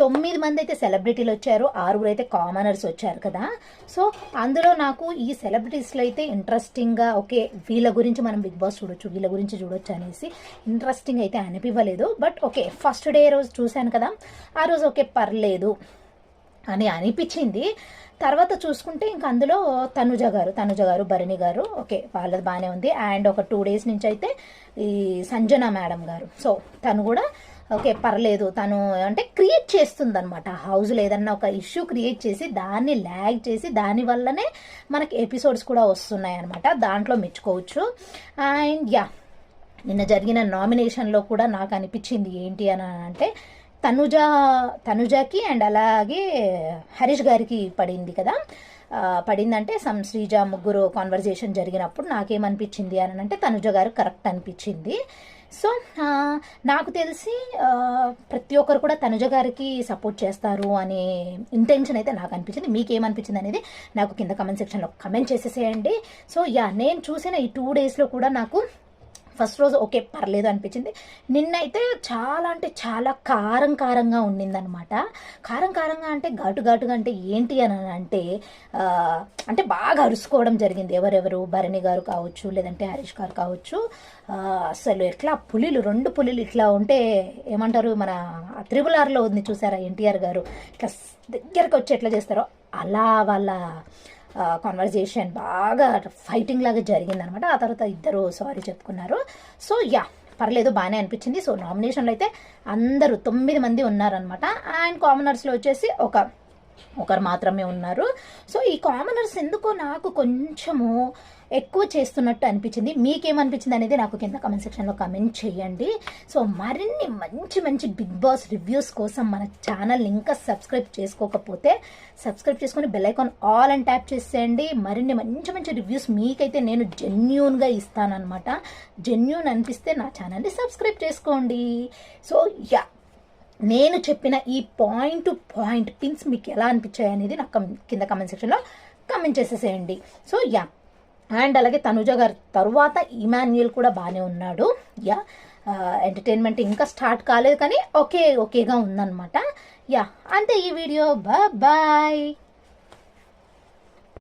తొమ్మిది మంది అయితే సెలబ్రిటీలు వచ్చారు ఆరుగురు అయితే కామనర్స్ వచ్చారు కదా. సో అందులో నాకు ఈ సెలబ్రిటీస్లో అయితే ఇంట్రెస్టింగ్గా ఓకే వీళ్ళ గురించి మనం బిగ్ బాస్ చూడొచ్చు వీళ్ళ గురించి చూడొచ్చు అనేసి ఇంట్రెస్టింగ్ అయితే అనిపివ్వలేదు. బట్ ఓకే ఫస్ట్ డే రోజు చూశాను కదా ఆ రోజు ఓకే పర్లేదు. అని అనిపించింది. తర్వాత చూసుకుంటే ఇంక అందులో తనుజ గారు తనుజ గారు భరణి గారు ఓకే వాళ్ళది బాగానే ఉంది. అండ్ ఒక టూ డేస్ నుంచి అయితే ఈ సంజన మేడం గారు. సో తను కూడా ఓకే పర్లేదు తను అంటే క్రియేట్ చేస్తుంది అనమాట హౌస్లో ఏదన్నా ఒక ఇష్యూ క్రియేట్ చేసి దాన్ని ల్యాగ్ చేసి దాని వల్లనే మనకి ఎపిసోడ్స్ కూడా వస్తున్నాయి అనమాట దాంట్లో మెచ్చుకోవచ్చు. అండ్ యా నిన్న జరిగిన నామినేషన్లో కూడా నాకు అనిపించింది ఏంటి అని అంటే తనుజ తనుజకి అండ్ అలాగే హరీష్ గారికి పడింది కదా. పడిందంటే సమ్ శ్రీజ ముగ్గురు కాన్వర్జేషన్ జరిగినప్పుడు నాకేమనిపించింది అని అంటే తనుజ గారు కరెక్ట్ అనిపించింది. సో నాకు తెలిసి ప్రతి ఒక్కరు కూడా తనుజ గారికి సపోర్ట్ చేస్తారు అనే ఇంటెన్షన్ అయితే నాకు అనిపించింది. మీకేమనిపించింది అనేది నాకు కింద కమెంట్ సెక్షన్లో కమెంట్ చేసేసేయండి. సో యా నేను చూసిన ఈ టూ డేస్లో కూడా నాకు ఫస్ట్ రోజు ఓకే పర్లేదు అనిపించింది. నిన్నైతే చాలా అంటే చాలా కారం కారంగా ఉండిందనమాట కారం కారంగా అంటే ఘాటు ఘాటుగా అంటే ఏంటి అని అంటే అంటే బాగా అరుసుకోవడం జరిగింది. ఎవరెవరు? భరణి గారు కావచ్చు లేదంటే హరీష్ గారు కావచ్చు. అసలు ఎట్లా పులిలు రెండు పులిలు ఇట్లా ఉంటే ఏమంటారు? మన త్రిబుల్ ఆర్లో ఉంది చూసారా ఎన్టీఆర్ గారు? ఇట్లా దగ్గరకు వచ్చి ఎట్లా చేస్తారో అలా వాళ్ళ కాన్వర్జేషన్ బాగా ఫైటింగ్ లాగా జరిగిందనమాట. ఆ తర్వాత ఇద్దరు సారీ చెప్పుకున్నారు. సో యా పర్లేదు బాగానే అనిపించింది. సో నామినేషన్లో అయితే అందరూ తొమ్మిది మంది ఉన్నారనమాట. అండ్ కామనర్స్లో వచ్చేసి ఒక ఒకరు మాత్రమే ఉన్నారు. సో ఈ కామనర్స్ ఎందుకో నాకు కొంచెము ఎక్కువ చేస్తున్నట్టు అనిపించింది. మీకేమనిపించింది అనేది నాకు కింద కమెంట్ సెక్షన్లో కమెంట్ చేయండి. సో మరిన్ని మంచి మంచి బిగ్ బాస్ రివ్యూస్ కోసం మన ఛానల్ ఇంకా సబ్స్క్రైబ్ చేసుకోకపోతే సబ్స్క్రైబ్ చేసుకొని బెల్ ఐకాన్ ఆల్ అని ట్యాప్ చేసేయండి. మరిన్ని మంచి మంచి రివ్యూస్ మీకైతే నేను జెన్యున్గా ఇస్తానన్నమాట. జెన్యున్ అనిపిస్తే నా ఛానల్ని సబ్స్క్రైబ్ చేసుకోండి. సో యా నేను చెప్పిన ఈ పాయింట్ టు పాయింట్ పిన్స్ మీకు ఎలా అనిపించాయి అనేది నాకు కింద కమెంట్ సెక్షన్లో కమెంట్ చేసేసేయండి. సో యా అండ్ అలాగే తనుజ గారు తరువాత ఇమాన్యుయల్ కూడా బాగానే ఉన్నాడు. యా ఎంటర్టైన్మెంట్ ఇంకా స్టార్ట్ కాలేదు కానీ ఓకే ఓకేగా ఉందన్నమాట. యా అంతే ఈ వీడియో. బాయ్.